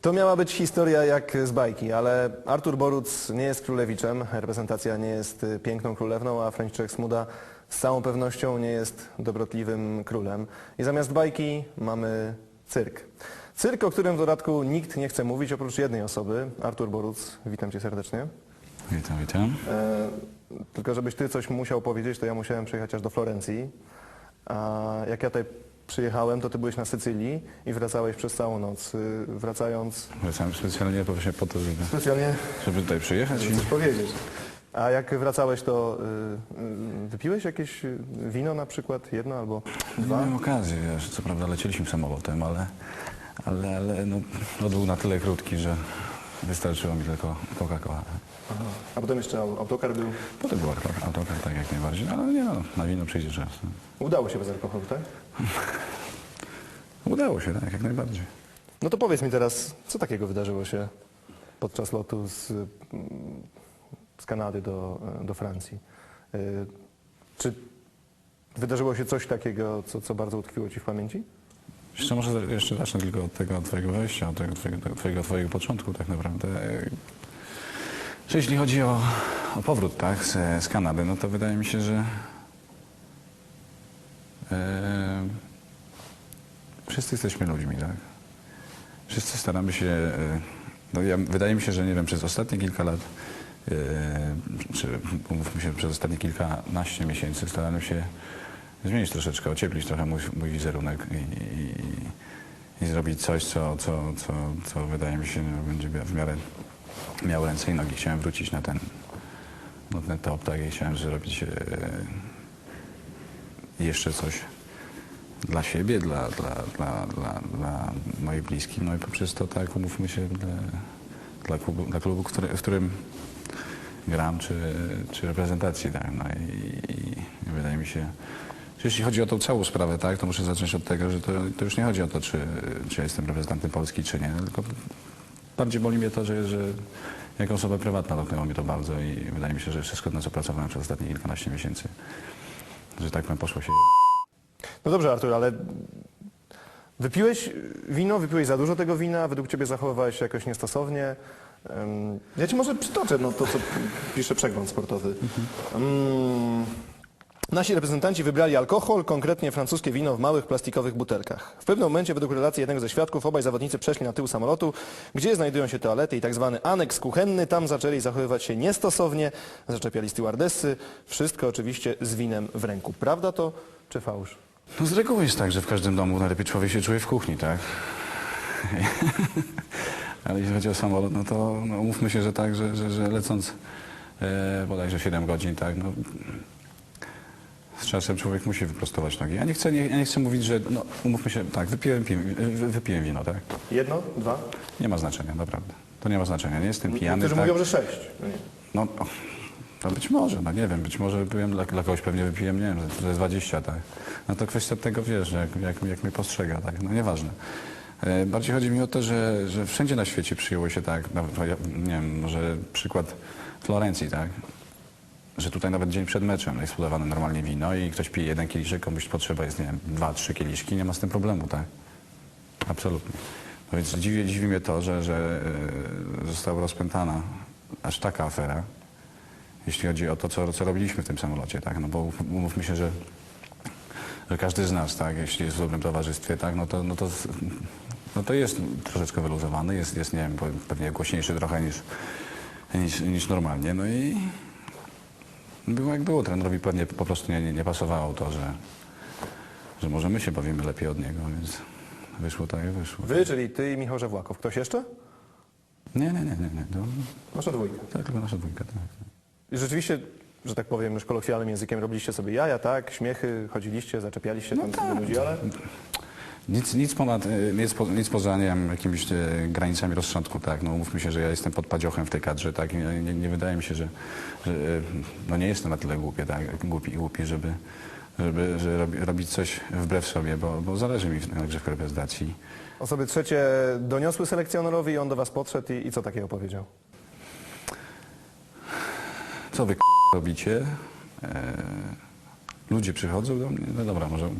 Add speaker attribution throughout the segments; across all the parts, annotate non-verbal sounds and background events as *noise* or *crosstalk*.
Speaker 1: To miała być historia jak z bajki, ale Artur Boruc nie jest królewiczem, reprezentacja nie jest y, piękną królewną, a Franciszek Smuda z całą pewnością nie jest dobrotliwym królem. I zamiast bajki mamy cyrk. Cyrk, o którym w dodatku nikt nie chce mówić oprócz jednej osoby. Artur Boruc, witam cię serdecznie.
Speaker 2: Witam, witam.
Speaker 1: E, tylko żebyś ty coś musiał powiedzieć, to ja musiałem przyjechać aż do Florencji. A jak ja tutaj przyjechałem, to ty byłeś na Sycylii i wracałeś przez całą noc. Y, Wracając
Speaker 2: Wracałem specjalnie właśnie po to, żeby,
Speaker 1: specjalnie,
Speaker 2: żeby tutaj przyjechać i
Speaker 1: żeby coś powiedzieć. A jak wracałeś, to y, y, wypiłeś jakieś y, wino na przykład? Jedno albo
Speaker 2: nie
Speaker 1: dwa?
Speaker 2: miałem okazji, wiesz, co prawda lecieliśmy samolotem, ale, ale, ale no, lot był na tyle krótki, że wystarczyło mi tylko Coca-Cola.
Speaker 1: A potem jeszcze au- autokar był.
Speaker 2: Potem był autokar, autokar, tak jak najbardziej, ale nie no, na wino przyjdzie czas. No.
Speaker 1: Udało się bez alkoholu, tak? *laughs*
Speaker 2: Udało się, tak, jak najbardziej.
Speaker 1: No to powiedz mi teraz, co takiego wydarzyło się podczas lotu z, mm, z Kanady do, do Francji? Y, Czy wydarzyło się coś takiego, co, co bardzo utkwiło Ci w pamięci?
Speaker 2: Jeszcze może jeszcze zacznę tylko od tego twojego wejścia, od tego twojego, twojego, twojego początku tak naprawdę. Że jeśli chodzi o, o powrót tak, z, z Kanady, no to wydaje mi się, że e, wszyscy jesteśmy ludźmi, tak? Wszyscy staramy się, e, no ja, wydaje mi się, że nie wiem, przez ostatnie kilka lat, e, czy umówmy się, przez ostatnie kilkanaście miesięcy staramy się zmienić troszeczkę, ocieplić trochę mój, mój wizerunek i, i, i zrobić coś, co, co, co, co wydaje mi się będzie w miarę miało ręce i nogi. Chciałem wrócić na ten, na ten top, tak, i chciałem zrobić e, jeszcze coś dla siebie, dla, dla, dla, dla, dla moich bliskich, no i poprzez to, tak, umówmy się, dla, dla klubu, dla klubu który, w którym gram, czy, czy reprezentacji, tak, no i, i, wydaje mi się, jeśli chodzi o tą całą sprawę, tak, to muszę zacząć od tego, że to, to już nie chodzi o to, czy, czy ja jestem reprezentantem Polski, czy nie, tylko bardziej boli mnie to, że, że jako osoba prywatna dotknęło mnie to bardzo i wydaje mi się, że wszystko, na co pracowałem przez ostatnie kilkanaście miesięcy, że tak powiem, poszło się
Speaker 1: No dobrze, Artur, ale wypiłeś wino, wypiłeś za dużo tego wina, według Ciebie zachowywałeś się jakoś niestosownie. Ja Ci może przytoczę no, to, co pisze przegląd sportowy. Mm, Nasi reprezentanci wybrali alkohol, konkretnie francuskie wino w małych plastikowych butelkach. W pewnym momencie, według relacji jednego ze świadków, obaj zawodnicy przeszli na tył samolotu, gdzie znajdują się toalety i tak zwany aneks kuchenny. Tam zaczęli zachowywać się niestosownie, zaczepiali stewardessy. Wszystko oczywiście z winem w ręku. Prawda to czy fałsz?
Speaker 2: No z reguły jest tak, że w każdym domu najlepiej człowiek się czuje w kuchni, tak? *laughs* Ale jeśli chodzi o samolot, no to no, umówmy się, że tak, że, że, że lecąc e, bodajże 7 godzin, tak, no, z czasem człowiek musi wyprostować nogi. Ja nie chcę, nie, ja nie chcę mówić, że, no, umówmy się, tak, wypiłem, pi, wy- wypiłem wino, tak?
Speaker 1: Jedno? Dwa?
Speaker 2: Nie ma znaczenia, naprawdę. To nie ma znaczenia, nie jestem pijany,
Speaker 1: Niektórzy
Speaker 2: tak?
Speaker 1: mówią, że sześć. No nie.
Speaker 2: No, o, no być może, no nie wiem, być może wypiłem, dla, dla kogoś pewnie wypiłem, nie wiem, ze 20, tak. No to kwestia tego, wiesz, jak, jak, jak mnie postrzega, tak, no nieważne. E, bardziej chodzi mi o to, że, że wszędzie na świecie przyjęło się tak, no, ja, nie wiem, może przykład Florencji, tak, że tutaj nawet dzień przed meczem jest podawane normalnie wino i ktoś pije jeden kieliszek, komuś potrzeba jest, nie wiem, dwa, trzy kieliszki, nie ma z tym problemu, tak. Absolutnie. No więc dziwi, dziwi mnie to, że, że e, została rozpętana aż taka afera, jeśli chodzi o to, co, co robiliśmy w tym samolocie, tak? No bo umówmy się, że, że każdy z nas, tak, jeśli jest w dobrym towarzystwie, tak, no to, no to, no to jest troszeczkę wyluzowany, jest, jest, nie wiem, pewnie głośniejszy trochę niż, niż, niż normalnie, no i było jak było, trenerowi pewnie po prostu nie, nie, nie pasowało to, że, że może my się bawimy lepiej od niego, więc wyszło tak jak wyszło.
Speaker 1: Wy, czyli ty i Michał Żewłakow. Ktoś jeszcze?
Speaker 2: Nie, nie, nie, nie, nie. To,
Speaker 1: Nasza dwójka.
Speaker 2: tak, tylko nasza dwójka, tak.
Speaker 1: I rzeczywiście, że tak powiem już kolokwialnym językiem, robiliście sobie jaja, tak? Śmiechy, chodziliście, zaczepialiście
Speaker 2: No
Speaker 1: tam
Speaker 2: tak.
Speaker 1: sobie ludzi, ale...
Speaker 2: Nic, nic, ponad, e, nic, po, nic poza nie wiem, jakimiś e, granicami rozsądku, tak. No umówmy się, że ja jestem pod padziochem w tej kadrze, tak. Nie, nie, wydaje mi się, że, że e, no nie jestem na tyle głupi, tak, głupi, głupi żeby, żeby że robi, robić coś wbrew sobie, bo, bo zależy mi w- na grzech reprezentacji.
Speaker 1: Osoby trzecie doniosły selekcjonerowi i on do was podszedł i, i co takiego powiedział?
Speaker 2: Co wy k- robicie? E, ludzie przychodzą do mnie, no dobra, może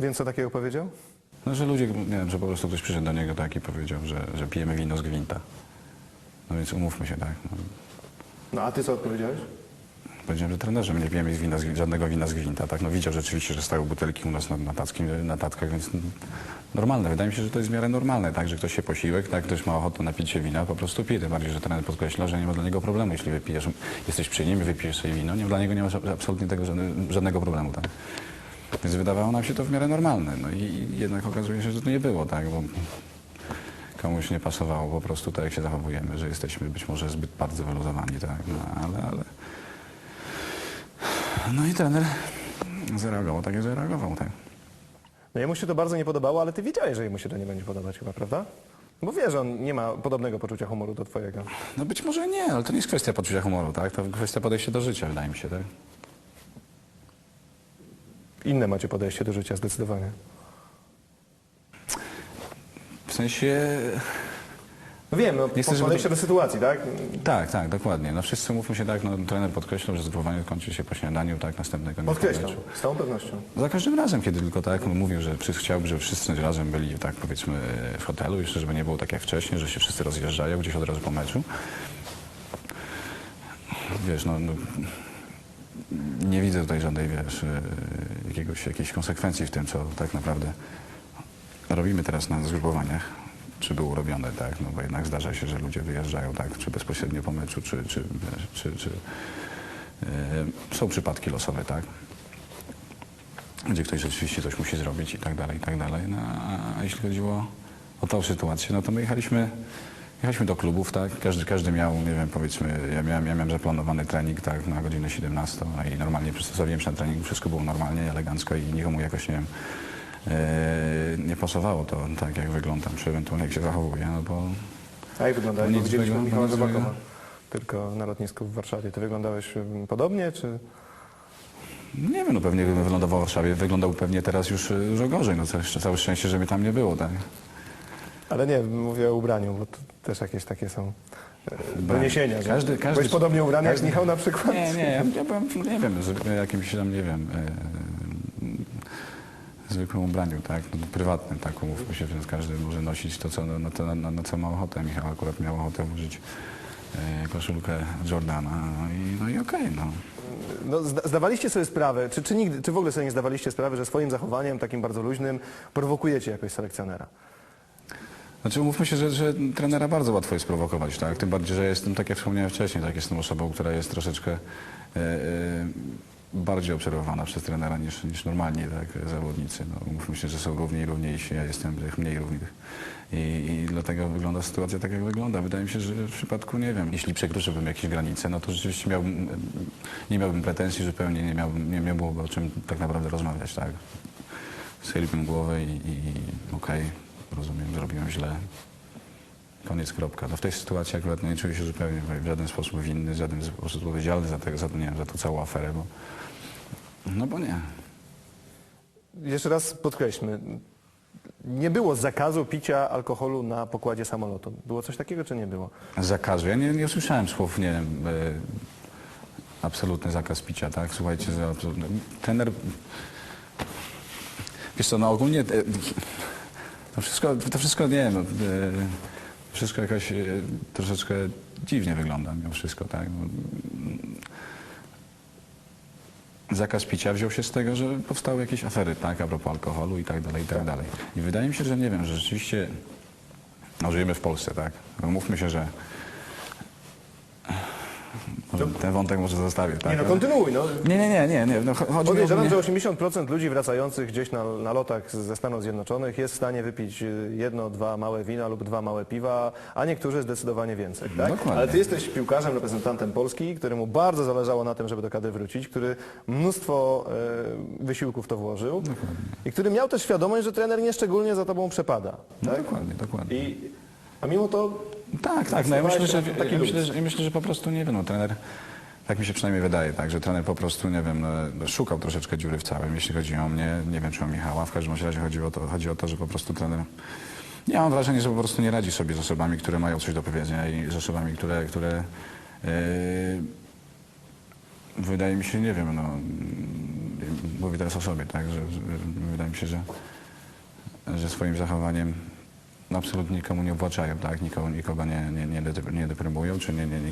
Speaker 1: Więc co takiego powiedział?
Speaker 2: No, że ludzie, nie wiem, że po prostu ktoś przyszedł do niego tak i powiedział, że, że pijemy wino z gwinta. No więc umówmy się, tak. No,
Speaker 1: No a ty co odpowiedziałeś?
Speaker 2: Powiedziałem, że trenerze, my nie pijemy wina z, żadnego wina z gwinta, tak? No widział rzeczywiście, że stały butelki u nas na, na, tackim, na tackach, więc mm, normalne. Wydaje mi się, że to jest w miarę normalne, tak? Że ktoś się posiłek, tak? Ktoś ma ochotę napić się wina, po prostu pije. Tym bardziej, że trener podkreśla, że nie ma dla niego problemu, jeśli wypijesz, jesteś przy nim i wypijesz sobie wino, nie, dla niego nie ma absolutnie tego żadne, żadnego problemu, tak? Więc wydawało nam się to w miarę normalne. No i, jednak okazuje się, że to nie było, tak? Bo komuś nie pasowało po prostu tak, jak się zachowujemy, że jesteśmy być może zbyt bardzo wyluzowani, tak? No, ale, ale... No i trener zareagował tak, jak zareagował, tak?
Speaker 1: No jemu się to bardzo nie podobało, ale ty wiedziałeś, że jemu się to nie będzie podobać chyba, prawda? Bo wiesz, że on nie ma podobnego poczucia humoru do twojego.
Speaker 2: No być może nie, ale to nie jest kwestia poczucia humoru, tak? To kwestia podejścia do życia, wydaje mi się, tak?
Speaker 1: Inne macie podejście do życia zdecydowanie.
Speaker 2: W sensie...
Speaker 1: No wiem, no
Speaker 2: Nie chcę, żeby
Speaker 1: podejście do sytuacji, tak?
Speaker 2: Tak, tak, dokładnie. No wszyscy mówmy się tak, no trener podkreślał, że zgrupowanie kończy się po śniadaniu, tak, następnego po
Speaker 1: Podkreślam,
Speaker 2: meczu.
Speaker 1: z całą pewnością.
Speaker 2: Za każdym razem, kiedy tylko tak, on mówił, że chciałby, żeby wszyscy razem byli, tak powiedzmy, w hotelu, jeszcze żeby nie było tak jak wcześniej, że się wszyscy rozjeżdżają gdzieś od razu po meczu. Wiesz, no, no nie widzę tutaj żadnej, wiesz, e, jakiegoś, jakiejś konsekwencji w tym, co tak naprawdę robimy teraz na zgrupowaniach, czy było robione, tak, no bo jednak zdarza się, że ludzie wyjeżdżają, tak, czy bezpośrednio po meczu, czy, czy, czy, czy e, są przypadki losowe, tak, gdzie ktoś rzeczywiście coś musi zrobić i tak dalej, i tak dalej. No, a jeśli chodziło o tą sytuację, no to my jechaliśmy, jechaliśmy do klubów, tak? Każdy, każdy miał, nie wiem, powiedzmy, ja miałem, ja miałem zaplanowany trening, tak, na godzinę 17 a i normalnie przystosowiłem się na trening, wszystko było normalnie, elegancko i nikomu jakoś, nie wiem, e, nie pasowało to tak, jak wyglądam, czy ewentualnie jak się zachowuję, no bo
Speaker 1: A jak wyglądałeś? Bo widzieliśmy
Speaker 2: złego,
Speaker 1: Michała. Zobakowa tylko na lotnisku w Warszawie. Ty wyglądałeś podobnie, czy...
Speaker 2: nie wiem, no pewnie gdybym wylądował w Warszawie, wyglądał pewnie teraz już e, dużo gorzej, no całe, całe szczęście, że mnie tam nie było, tak?
Speaker 1: Ale nie, mówię o ubraniu, bo to też jakieś takie są e, doniesienia, że
Speaker 2: Każdy- każdy-
Speaker 1: byłeś podobnie ubrany
Speaker 2: każdy-
Speaker 1: jak Michał na przykład.
Speaker 2: Nie, nie, ja, ja byłem, nie wiem, z jakimś tam, nie wiem, e, zwykłym ubraniu, tak, no, prywatnym, tak, umówmy się, więc każdy może nosić to, co, na, to, na, na co ma ochotę. Michał akurat miał ochotę użyć e, koszulkę Jordana, no i, no i okej, no.
Speaker 1: No, zda- zdawaliście sobie sprawę, czy, czy, nigdy, czy w ogóle sobie nie zdawaliście sprawy, że swoim zachowaniem, takim bardzo luźnym, prowokujecie jakoś selekcjonera?
Speaker 2: Znaczy umówmy się, że, że trenera bardzo łatwo jest prowokować, tak? Tym bardziej, że jestem, tak jak wspomniałem wcześniej, tak jestem osobą, która jest troszeczkę e, e, bardziej obserwowana przez trenera niż, niż normalnie tak, zawodnicy. No, umówmy się, że są równi i równiejsi, ja jestem tych mniej równych. I, I dlatego wygląda sytuacja tak, jak wygląda. Wydaje mi się, że w przypadku, nie wiem, jeśli przekroczyłbym jakieś granice, no to rzeczywiście miałbym, nie miałbym pretensji, zupełnie nie, miałbym, nie, nie byłoby o czym tak naprawdę rozmawiać, tak? Schyliłbym głowę i, i okej, rozumiem, zrobiłem źle. Koniec, kropka. No w tej sytuacji akurat nie czuję się zupełnie w żaden sposób winny, w żaden sposób odpowiedzialny za, te, za, nie wiem, za tą całą aferę, bo no bo nie.
Speaker 1: Jeszcze raz podkreślmy, nie było zakazu picia alkoholu na pokładzie samolotu. Było coś takiego, czy nie było?
Speaker 2: Zakazu. Ja nie, nie usłyszałem słów, nie wiem, e, absolutny zakaz picia, tak? Słuchajcie, że absolutny. Trener... Wiesz co, no ogólnie e, to wszystko, to wszystko nie wiem, no, e, wszystko jakoś e, troszeczkę dziwnie wygląda mimo wszystko, tak? No, zakaz picia wziął się z tego, że powstały jakieś afery, tak, a propos alkoholu i tak dalej, i tak dalej. I wydaje mi się, że nie wiem, że rzeczywiście no, żyjemy w Polsce, tak? No, mówmy się, że ten wątek może zostawię, tak?
Speaker 1: Nie no, kontynuuj, no.
Speaker 2: nie, nie, nie, nie, nie. No, cho- chodzi mi
Speaker 1: Podejrzewam,
Speaker 2: ogólnie...
Speaker 1: że 80% ludzi wracających gdzieś na, na lotach z- ze Stanów Zjednoczonych jest w stanie wypić y, jedno, dwa małe wina lub dwa małe piwa, a niektórzy zdecydowanie więcej, tak?
Speaker 2: Dokładnie.
Speaker 1: Ale ty jesteś piłkarzem, reprezentantem Polski, któremu bardzo zależało na tym, żeby do kadry wrócić, który mnóstwo e, wysiłków w to włożył i który miał też świadomość, że trener nieszczególnie za tobą przepada,
Speaker 2: No,
Speaker 1: tak?
Speaker 2: dokładnie, dokładnie.
Speaker 1: I, a mimo to
Speaker 2: Tak, tak, no ja myślę, że, ja myślę, że, ja myślę, że po prostu, nie wiem, no trener, tak mi się przynajmniej wydaje, tak, że trener po prostu, nie wiem, no, szukał troszeczkę dziury w całym, jeśli chodzi o mnie, nie wiem, czy o Michała, w każdym razie chodzi o to, chodzi o to że po prostu trener, ja mam wrażenie, że po prostu nie radzi sobie z osobami, które mają coś do powiedzenia i z osobami, które, które yy, wydaje mi się, nie wiem, no, mm, mówię teraz o sobie, tak, że, że wydaje mi się, że że swoim zachowaniem no, absolutnie nikomu nie obłaczają, tak? Nikogo, nikogo nie, nie, nie, nie deprymują, czy nie, nie, nikogo